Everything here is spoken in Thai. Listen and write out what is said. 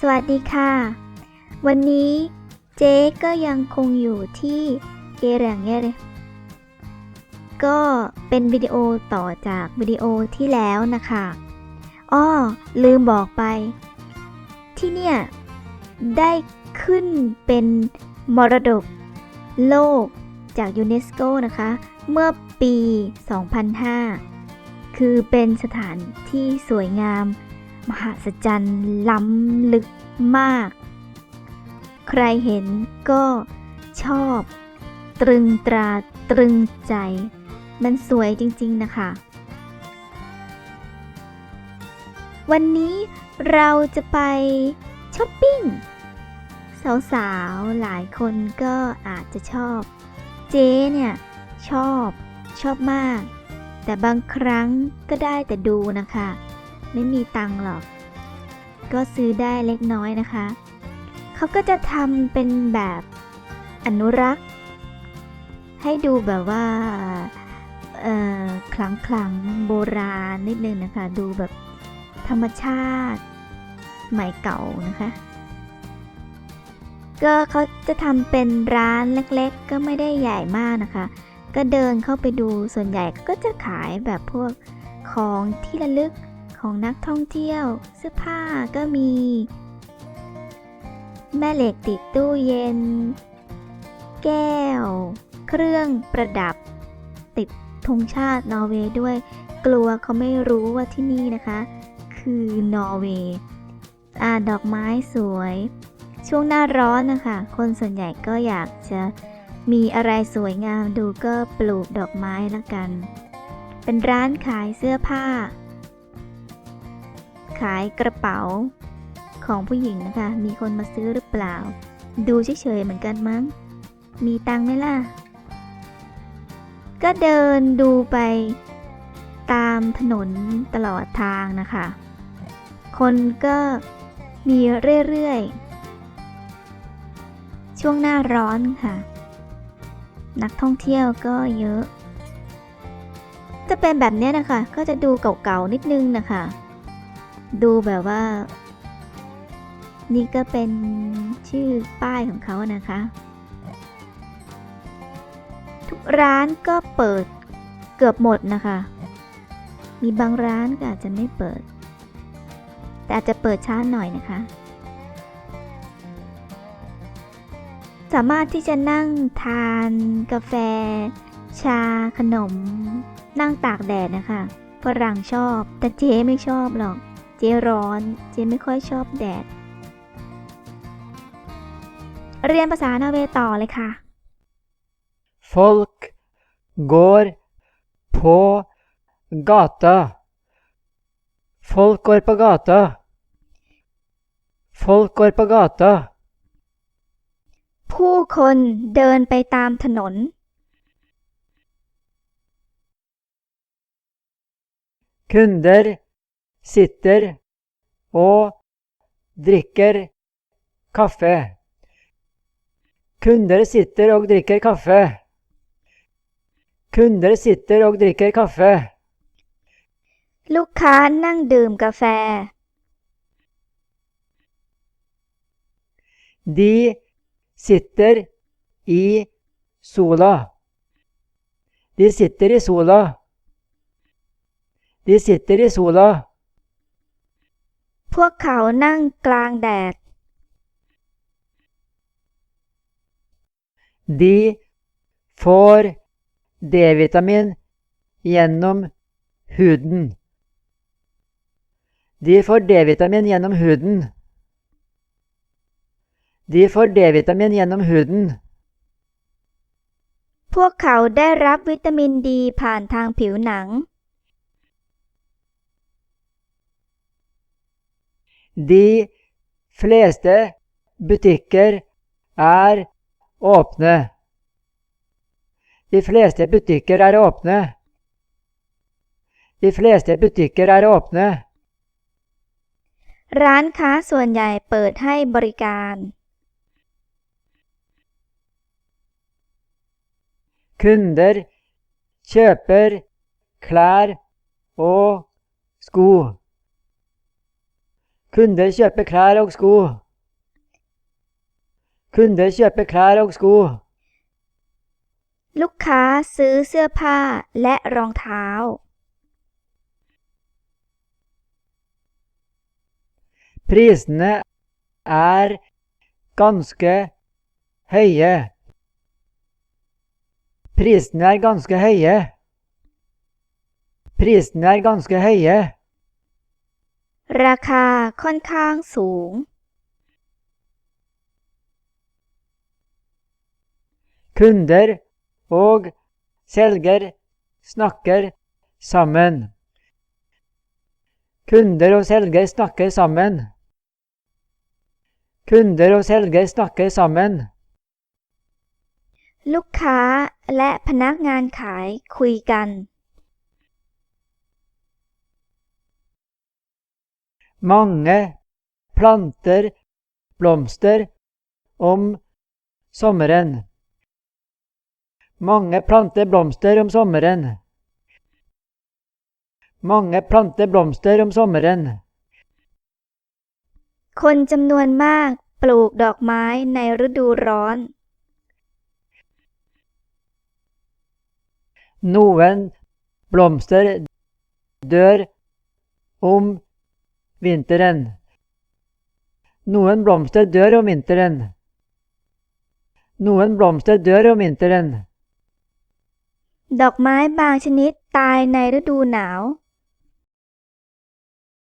สวัสดีค่ะ วันนี้เจ๊ก็ยังคงอยู่ที่เกเรียงเย่เลยก็เป็นวิดีโอต่อจากวิดีโอที่แล้วนะคะอ้อลืมบอกไป ที่เนี่ยได้ขึ้นเป็นมรดกโลกจากยูเนสโกนะคะ เมื่อปี 2005 คือเป็นสถานที่สวยงาม มหัศจรรย์ล้ำลึกมาก ใครเห็นก็ชอบ ตรึงตราตรึงใจ มันสวยจริงๆนะคะ วันนี้เราจะไปช้อปปิ้ง สาวๆ หลายคนก็อาจจะชอบ เจ๊เนี่ย ชอบชอบมาก แต่บางครั้งก็ได้แต่ดูนะคะ ไม่มีตังหรอก ก็ซื้อได้เล็กน้อยนะคะ เขาก็จะทำเป็นแบบอนุรักษ์ ให้ดูแบบว่าคลังคลังโบราณนิดนึงนะคะ ดูแบบธรรมชาติสมัยเก่านะคะ ก็เขาจะทำเป็นร้านเล็กๆ ก็ไม่ได้ใหญ่มากนะคะ ก็เดินเข้าไปดูส่วนใหญ่ก็จะขายแบบพวกของที่ระลึก ของนักท่องเที่ยว เสื้อผ้าก็มี แม่เหล็กติดตู้เย็น แก้ว เครื่องประดับ ติดธงชาตินอร์เวย์ด้วย กลัวเขาไม่รู้ว่าที่นี่นะคะ คือนอร์เวย์อาดอกไม้สวย ช่วงหน้าร้อนนะคะ คนส่วนใหญ่ก็อยากจะมีอะไรสวยงามดูก็ปลูกดอกไม้ละกัน เป็นร้านขายเสื้อผ้า ขายกระเป๋าของผู้หญิงนะคะ มีคนมาซื้อหรือเปล่า ดูเฉยๆเหมือนกันมั้ง มีตังไหมล่ะ ก็เดินดูไปตามถนนตลอดทางนะคะ คนก็มีเรื่อยๆ ช่วงหน้าร้อนค่ะ นักท่องเที่ยวก็เยอะ จะเป็นแบบนี้นะคะ ก็จะดูเก่าๆนิดนึงนะคะ ดูแบบว่า นี่ก็เป็นชื่อป้ายของเขานะคะ ทุกร้านก็เปิดเกือบหมดนะคะ มีบางร้านก็อาจจะไม่เปิด แต่อาจจะเปิดช้าหน่อยนะคะ สามารถที่จะนั่งทานกาแฟ ชาขนม นั่งตากแดดนะคะฝรั่งชอบ แต่เจ๊ไม่ชอบหรอก เจ๊ร้อน เจ๊ไม่ค่อยชอบแดด เรียนภาษานอร์เวย์ต่อเลยค่ะ Folk går på gata. Folk går på gata. Folk går på gata. ผู้คนเดินไปตามถนน Kunder sitter og drikker kaffe. Kunder sitter og drikker kaffe. Kunder sitter og drikker kaffe. ลูกค้านั่งดื่มกาแฟ De sitter i sola. De sitter i sola. De sitter i sola. พวกเขานั่งกลางแดด De får D-vitamin gjennom huden. De får D-vitamin gjennom huden. De får D-vitamin gjennom huden. พวกเขาได้รับวิตามินดีผ่านทางผิวหนัง De fleste butikker er åpne. De fleste butikker er åpne. De fleste butikker er åpne. ร้านค้าส่วนใหญ่เปิดให้บริการ Kunder kjøper klær og sko. Kunder kjøper klær og sko. Kunder kjøper klær og sko. ลูกค้าซื้อเสื้อผ้าและรองเท้า Prisene er ganske høye. Prisene er ganske høye. Prisene er ganske høye. ราคาค่อนข้างสูง Kunder og selger snakker sammen. Kunder og selger snakker sammen. Kunder og selger snakker sammen. ลูกค้าและพนักงานขายคุยกัน Mange planter blomster om sommeren. Mange planter blomster om sommeren. Mange planter blomster om sommeren. คนจำนวนมากปลูกดอกไม้ในฤดูร้อน Noen blomster dør om Vinteren. Noen blomster dør om vinteren. Noen blomster dør om vinteren. ดอกไม้บางชนิดตายในฤดูหนาว